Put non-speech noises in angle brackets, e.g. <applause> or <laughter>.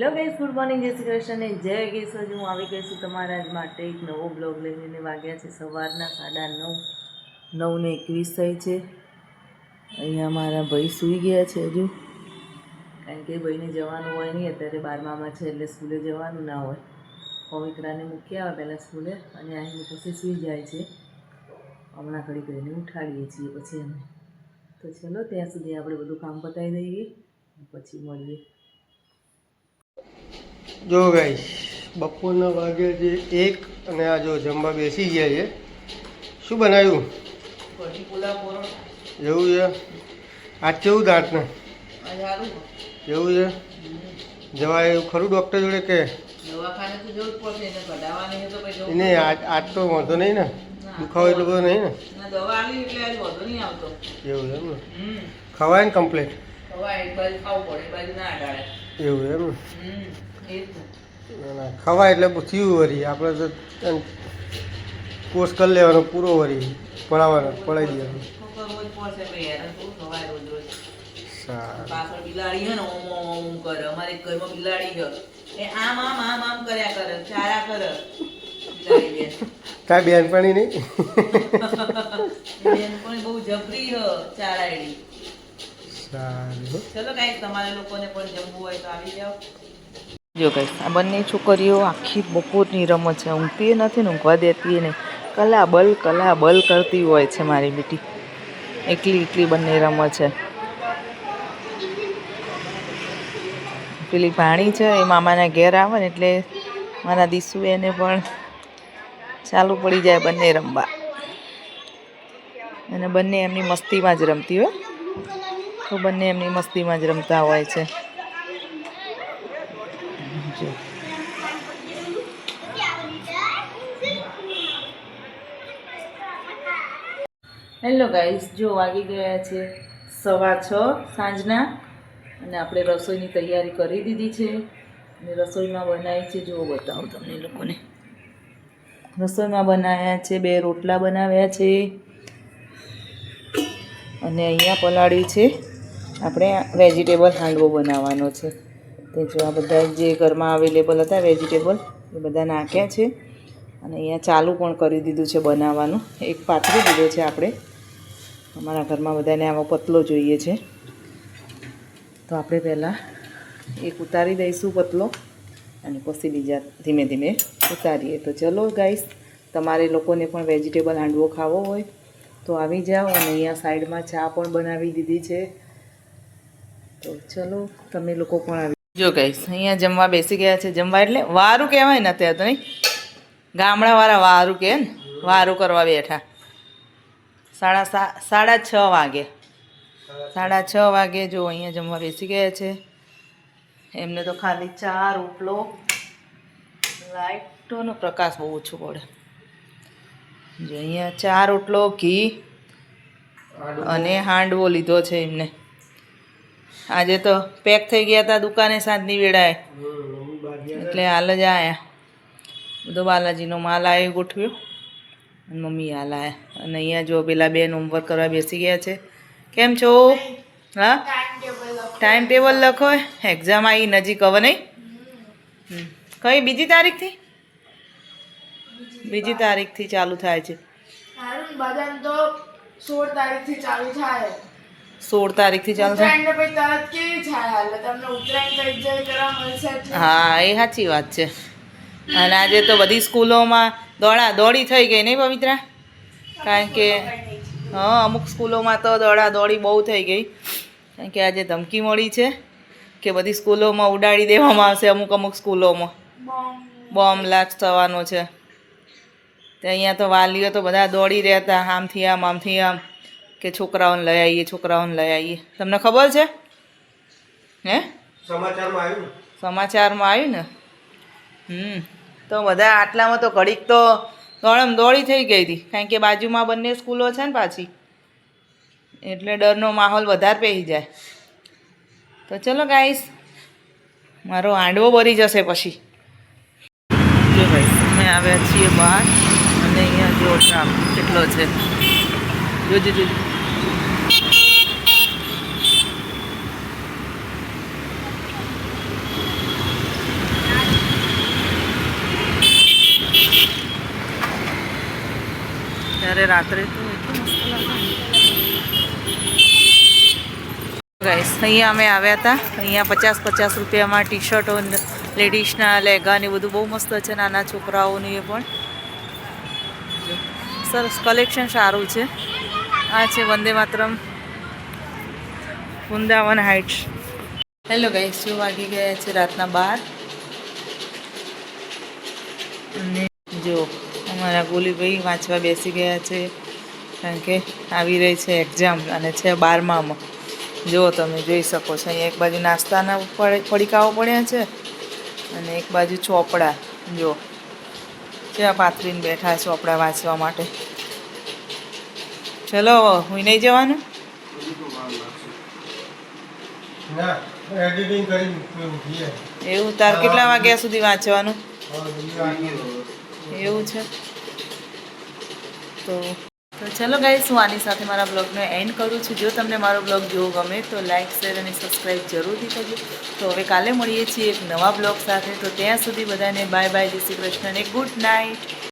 Hello ગઈસ good morning જય શ્રી કૃષ્ણ જય કેશવ. હું આવી ગઈ છું તમારા જ માટે એક નવો બ્લોગ લઈને. વાગ્યા છે સવારના સાડા નવ. નવ ને એકવીસ થઈ છે. અહીંયા મારા ભાઈ સૂઈ ગયા છે હજુ. કારણ કે ભાઈને જવાનું હોય નહીં, અત્યારે બારમામાં છે એટલે સ્કૂલે જવાનું ના હોય. પવિત્રાને મૂકી આવે પહેલાં સ્કૂલે અને અહીં પછી સૂઈ જાય છે. હમણાં ઘડી કરીને ઉઠાડીએ છીએ પછી અમે. તો ચલો, ત્યાં સુધી આપણે બધું કામ પતાવી દઈએ. પછી મળીએ. જો ગાઈશ બપોરના વાગે જે એક અને આ જો જમવા બેસી ગયા છે શું બનાવ્યું? એવું છે? આજ કેવું દાંતને? એવું છે? જવાય એવું ખરું ડૉક્ટર જોડે કે? એને આજ તો વાંધો નહીં ને. દુખાવો એટલો બધો નહીં ને? નહીં એવું છે એમ ને? ખવાય ને કમ્પ્લેટ એવું એમ ના? ખવાય એટલે થયું વરી. આપણે તો કોર્સ કરી લેવાનો પૂરો વરી. પડાવવાનો પડાવી દેવાનો. તારી બેનપણી નહીં? <laughs> બેન પણ બહુ જબરી ચારાયડી. સારું. ચલો કાંઈક તમારે લોકોને પણ જમવું હોય તો આવી જાઓ. જો કઈ આ બંને છોકરીઓ આખી બપોરની રમત છે. ઊંઘતી નથી ને ઊંઘવા દેતી નહીં. કલા બલ કલા બલ કરતી હોય છે મારી બેટી. એકલી એકલી બંને રમત છે. પેલી ભાણી છે, એ મામાના ઘેર આવે ને એટલે મારા દીસુ એને પણ ચાલુ પડી જાય બંને રમવા. અને બંને એમની મસ્તીમાં જ રમતી હોય. તો બંને એમની મસ્તીમાં જ રમતા હોય છે. જો. હેલો ગાઈસ જો વાગી ગયા છે સવા છ સાંજના અને આપણે રસોઈની તૈયારી કરી દીધી છે. અને રસોઈમાં બનાવી છે જો બતાવું તમને લોકોને. રસોઈમાં બનાવ્યા છે, બે રોટલા બનાવ્યા છે. અને અહીંયા પલાળ્યું છે. આપણે વેજીટેબલ હાંડવો બનાવવાનો છે. તે જો આ બધા જે ઘરમાં અવેલેબલ હતા વેજીટેબલ એ બધા નાખ્યા છે. અને અહીંયા ચાલુ પણ કરી દીધું છે બનાવવાનું. એક પાથરી દીધો છે આપણે. અમારા ઘરમાં બધાને આવો પતલો જોઈએ છે. તો આપણે પહેલાં એક ઉતારી દઈશું પતલો અને પછી બીજા ધીમે ધીમે ઉતારીએ. તો ચલો ગાઈસ તમારે લોકોને પણ વેજીટેબલ હાંડવો ખાવો હોય તો આવી જાઓ અને અહીંયા સાઈડમાં ચા પણ બનાવી દીધી છે. તો ચલો, તમે લોકો પણ આવી જો કહીશ અહીંયા જમવા બેસી ગયા છે જમવા એટલે વારું કહેવાય ને અત્યારે તો નહીં. ગામડાવાળા વારું કહે ને વારું કરવા બેઠા. સાડા સા સાડા છ વાગે. સાડા છ વાગે જો અહીંયા જમવા બેસી ગયા છે. એમને તો ખાલી ચા રોટલો લાઇટોનો પ્રકાશ બહુ ઓછો પડે. જો અહીંયા ચા રોટલો ઘી અને હાંડવો લીધો છે એમને. આજે તો પેક થઈ ગયા હતા દુકાને સાંજની વેળાએ. એટલે હાલ જ આવ્યા બધો બાલાજીનો માલ આવ્યો ગોઠવ્યો. અને મમ્મી હાલ આવ્યા અને અહીંયા જો પેલા બેન હોમવર્ક કરવા બેસી ગયા છે. કેમ છો? હા? ટાઈમ ટેબલ લખો. એક્ઝામ આવી, નજીક હવે નહીં? કઈ, બીજી તારીખથી? બીજી તારીખથી ચાલુ થાય છે. સોળ તારીખથી ચાલુ થાય. સોળ તારીખથી ચાલુ થાય. ઉત્તરાયણ ને પછી તરત કેવી થાય હાલે? તમને ઉત્તરાયણ કઈ જાય કરવા મળશે એટલે હા એ સાચી વાત છે. અને આજે તો બધી સ્કૂલોમાં દોડા દોડી થઈ ગઈ નહીં પવિત્રા? કારણ કે હા અમુક સ્કૂલોમાં તો દોડા દોડી બહુ થઈ ગઈ. કારણ કે આજે ધમકી મળી છે કે બધી સ્કૂલોમાં ઉડાડી દેવામાં આવશે અમુક અમુક સ્કૂલોમાં. બોમ્બ. બોમ્બ લાસ્ટ થવાનો છે. તે અહીંયા તો વાલીઓ તો બધા દોડી રહેતા આમથી આમ આમથી આમ. કે છોકરાઓને લઈ આવીએ છોકરાઓને લઈ આવીએ તમને ખબર છે? હે? સમાચારમાં આવ્યું સમાચારમાં આવ્યું ને? હમ. તો બધા આટલામાં તો ઘડીક તો દોડમ દોડી થઈ ગઈ હતી. કારણ કે બાજુમાં બંને સ્કૂલો છે ને પાછી. એટલે ડરનો માહોલ વધારે પહેરી જાય. તો ચલો ગાઈસ મારો હાંડવો બરી જશે પછી. જો ભાઈ અમે આવ્યા છીએ બહાર. અને અહીંયા જો ટ્રાફિક કેટલો છે. જોજો જોજો. સવારે રાત્રે. અહીંયા અમે આવ્યા હતા. અહીંયા પચાસ પચાસ રૂપિયામાં ટી શર્ટો લેડીઝના લેગા ને બધું બહુ મસ્ત છે, નાના છોકરાઓની એ પણ. સરસ કલેક્શન સારું છે. આ છે Vande Mataram. Vrindavan heights hello guys જો વાગી ગયા છે? રાતના બાર. અને જો અમારા ગોલીભાઈ વાંચવા બેસી ગયા છે કારણ કે આવી રહી છે એક્ઝામ અને છે બારમામાં. જો તમે જોઈ શકો છો અહીંયા એક બાજુ નાસ્તાના પડ- પડીકાઓ પડ્યા છે અને એક બાજુ ચોપડા જો કેવા પાથરીને બેઠા ચોપડા વાંચવા માટે. ચલો હું નહીં જવાનું? એવું તાર કેટલા વાગ્યા સુધી વાંચવાનું? એવું છે? તો તો ચલો ગાઈસ હું આની સાથે મારા બ્લોગને એન્ડ કરું છું. જો તમને મારો બ્લોગ જોવો ગમે તો લાઇક શેર અને સબસ્ક્રાઈબ જરૂરથી કરજો. તો હવે કાલે મળીએ છીએ એક નવા બ્લોગ સાથે. તો ત્યાં સુધી બધાને બાય બાય જય શ્રી કૃષ્ણ અને ગુડ નાઇટ